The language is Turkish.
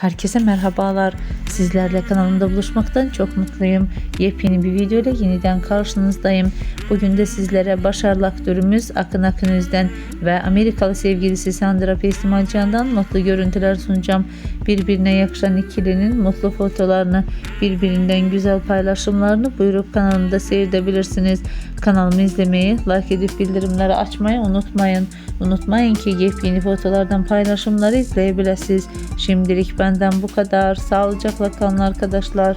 Herkese merhabalar. Sizlerle kanalımda buluşmaktan çok mutluyum. Yepyeni bir video ile yeniden karşınızdayım. Bugün de sizlere başarılı aktörümüz Akın Akın Özden ve Amerikalı sevgilisi Sandra Pestimalcan'dan mutlu görüntüler sunacağım. Birbirine yakışan ikilinin mutlu fotolarını, birbirinden güzel paylaşımlarını buyurup kanalımda seyredebilirsiniz. Kanalımı izlemeyi, like edip bildirimleri açmayı unutmayın. Unutmayın ki yepyeni fotolardan paylaşımları izleyebilirsiniz. Şimdilik benden bu kadar. Sağlıcakla kalın arkadaşlar.